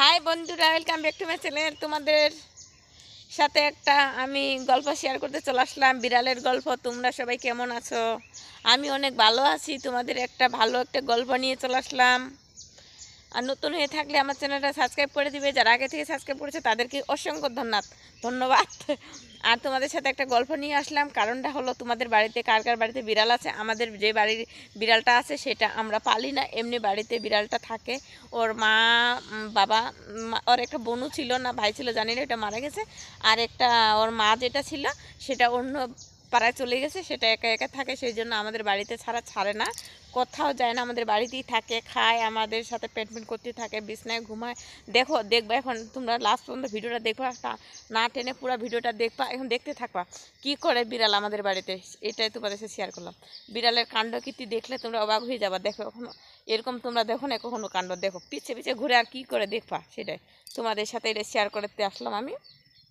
High বন্ধুরা welcome back to my channel তোমাদের সাথে একটা আমি গল্প শেয়ার করতে চলে আসলাম, বিড়ালের গল্প। তোমরা সবাই কেমন আছো? আমি অনেক ভালো আছি। তোমাদের একটা ভালো একটা গল্প নিয়ে চলে আসলাম। আর নতুন হয়ে থাকলে আমার চ্যানেলটা সাবস্ক্রাইব করে দিবে। যারা আগে থেকে সাবস্ক্রাইব করেছে, তাদেরকে অসংখ্য ধন্যবাদ ধন্যবাদ। আর তোমাদের সাথে একটা গল্প নিয়ে আসলাম। কারণটা হলো তোমাদের বাড়িতে কার কার বাড়িতে বিড়াল আছে? আমাদের যে বাড়ির বিড়ালটা আছে সেটা আমরা পালি না, এমনি বাড়িতে বিড়ালটা থাকে। ওর মা বাবা ওর একটা বোনও ছিল না, ভাই ছিল, জানি না, এটা মারা গেছে। আর একটা ওর মা যেটা ছিল, সেটা অন্য পাড়ায় চলে গেছে, সেটা একা একা থাকে, সেই জন্য আমাদের বাড়িতে ছাড়া ছাড়ে না। কোথাও যায় না, আমাদের বাড়িতেই থাকে, খায়, আমাদের সাথে পেট করতে থাকে, বিছনায় ঘুমায়। দেখো, দেখবা এখন, তোমরা লাস্ট পর্যন্ত ভিডিওটা দেখবা, না টেনে পুরো ভিডিওটা দেখবা, এখন দেখতে থাকবা। কি করে বিড়াল আমাদের বাড়িতে? এটাই তোমাদের সাথে শেয়ার করলাম। বিড়ালের কাণ্ড কীর্তি দেখলে তোমরা অবাক হয়ে যাবা। দেখো কখনো এরকম তোমরা দেখো না, কখনো কাণ্ড। দেখো, পিছে পিছে ঘুরে আর কি করে দেখবা? সেটাই। তোমাদের সাথে এটা শেয়ার করতে আসলাম আমি।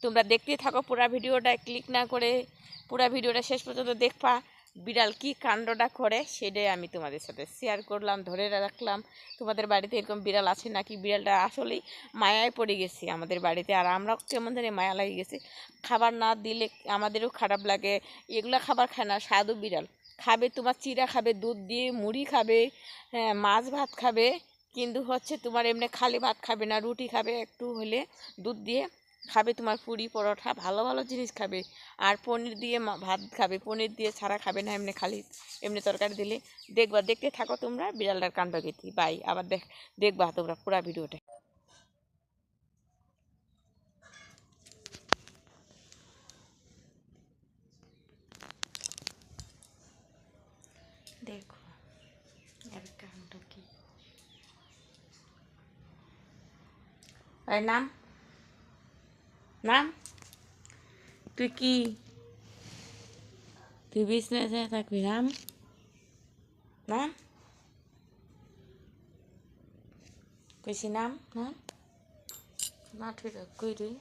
তোমরা দেখতেই থাকো পুরো ভিডিওটা ক্লিক না করে পুরো ভিডিওটা শেষ পর্যন্ত দেখবা। বিড়াল কি কাণ্ডটা করে সেটাই আমি তোমাদের সাথে শেয়ার করলাম ধরে রাখলাম। তোমাদের বাড়িতে এরকম বিড়াল আছে নাকি? বিড়ালটা আসলেই মায়ায় পড়ে গেছি আমাদের বাড়িতে। আর আমরাও কেমন জানি মায়া লাগে গেছি। খাবার না দিলে আমাদেরও খারাপ লাগে। এগুলো খাবার খায় না সাধু বিড়াল। খাবে তোমার চিরা খাবে দুধ দিয়ে মুড়ি খাবে হ্যাঁ, মাছ ভাত খাবে। কিন্তু হচ্ছে তোমার এমনি খালি ভাত খাবে না রুটি খাবে একটু হলে দুধ দিয়ে। খাবে তোমার পুরি পরোটা ভালো ভালো জিনিস খাবে। আর পনির দিয়ে ভাত খাবে পনির দিয়ে ছাড়া খাবে না এমনি খালি এমনি তরকারি দিলে। দেখবা দেখতে থাকো তোমরা বিড়ালটার কাণ্ডকীর্তি বাই আবার দেখ দেখবা তোমরা পুরা ভিডিওটা। দেখো এর কাণ্ড কি? নাম? নাম তুই কি তুই বিজনেসে থাকবি নাম নাম কইছি নাম নাম না ঠিক আছে কই তুই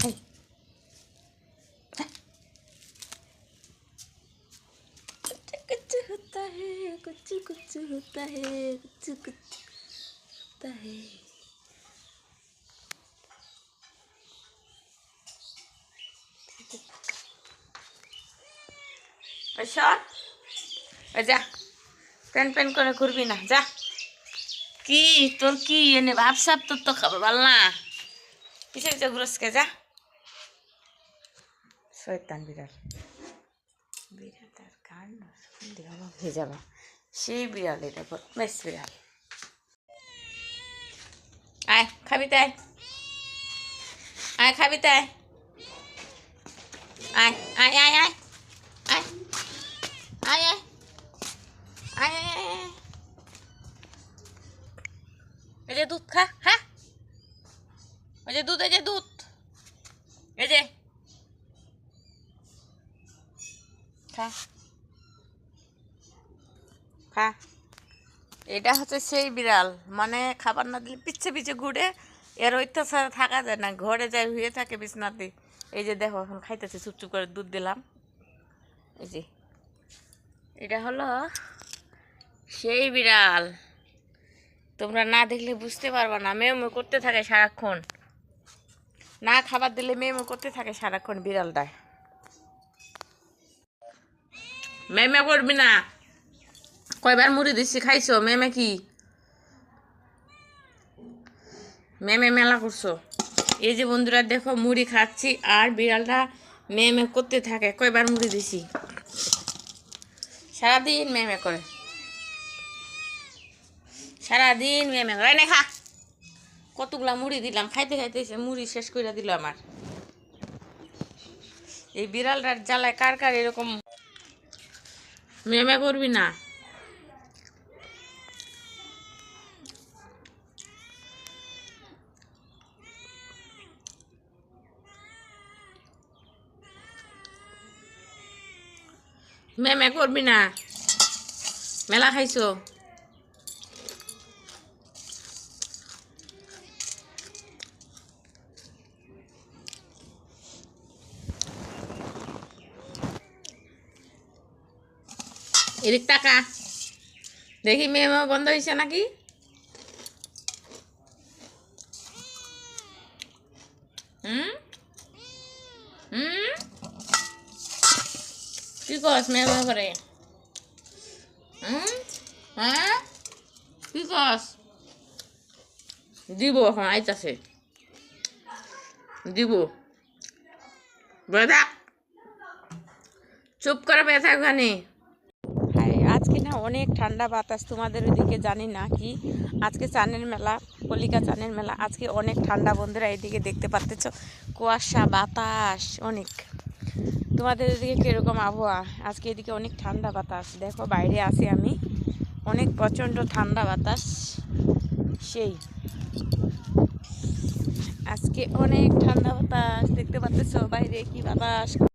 এই, कुछ होता है कुछ कुछ होता है कुछ कुछ होता है ওই সর ওই যা, প্যান প্যান করে ঘুরবি না, যা। কি, তোর কি এনে ভাবসাব তোর তো খাবার ভালো না। পিছিয়ে পিছিয়ে ঘুরসকে যা। শয়তান বিড়াল। কাণ্ড শুনলে অবাক হয়ে যাবা? সেই বিড়াল এটা, বেশ বিড়াল। আয়, খাবি তাই। আয়, খাবি তাই। আয় আয় আয় আয়। আয় আয় এই যে দুধ খা হ্যাঁ ওই যে দুধ এই যে দুধ এই যে খা খা এটা হচ্ছে সেই বিড়াল। মানে খাবার না দিলে পিছে পিছে ঘুরে। এর অত্যাচার থাকা যায় না। ঘরে যায় হয়ে থাকে বিছনাতে। এই যে দেখো, এখন খাইতেছে, চুপচুপ করে দুধ দিলাম। এই যে। এটা হলো সেই বিড়াল। তোমরা না দেখলে বুঝতে পারবা না। মেয়ে মেয়ে করতে থাকে সারাক্ষণ। না খাবার দিলে মেয়ে মেয়ে করতে থাকে সারাক্ষণ বিড়ালটায়। মেমে করবি না। কয়বার মুড়ি দিচ্ছি খাইছো? মেমে কি? মেমে মেলা করছ। এই যে বন্ধুরা, দেখো, মুড়ি খাচ্ছি আর বিড়ালটা মেমে করতে থাকে। কয়বার মুড়ি দিছি? সারাদিন মেমে করে। সারাদিন মেমে করে। "এই নে খা। কতগুলা মুড়ি দিলাম, খাইতে খাইতে এসে মুড়ি শেষ করে দিল আমার। এই বিড়ালটার জ্বালায় কার কার এরকম মেমে করবি না। মেমে করবি না। মেলা খাইছো? এদিক টাকা দেখি মেমো বন্ধ হয়েছে নাকি? হুম? হুম? কি কস মেয়ে মেয়ে করে হুম হ্যাঁ কি কস দিব এখন আইতাছে। দিব বেদা চুপ করে বেথা ওখানে আজকে না অনেক ঠান্ডা বাতাস, তোমাদের ওইদিকে জানি না কি। আজকে চানের মেলা, কলিকা চানের মেলা, আজকে অনেক ঠান্ডা, বন্ধুরা এইদিকে দেখতে পাচ্তেছ কুয়াশা, বাতাস, অনেক। তোমাদের এদিকে কীরকম আবহাওয়া? আজকে এদিকে অনেক ঠান্ডা বাতাস। দেখো, বাইরে আছি আমি। অনেক প্রচণ্ড ঠান্ডা বাতাস। সেই। আজকে অনেক ঠান্ডা বাতাস। দেখতে পাচ্ছ বাইরে কি বাতাস?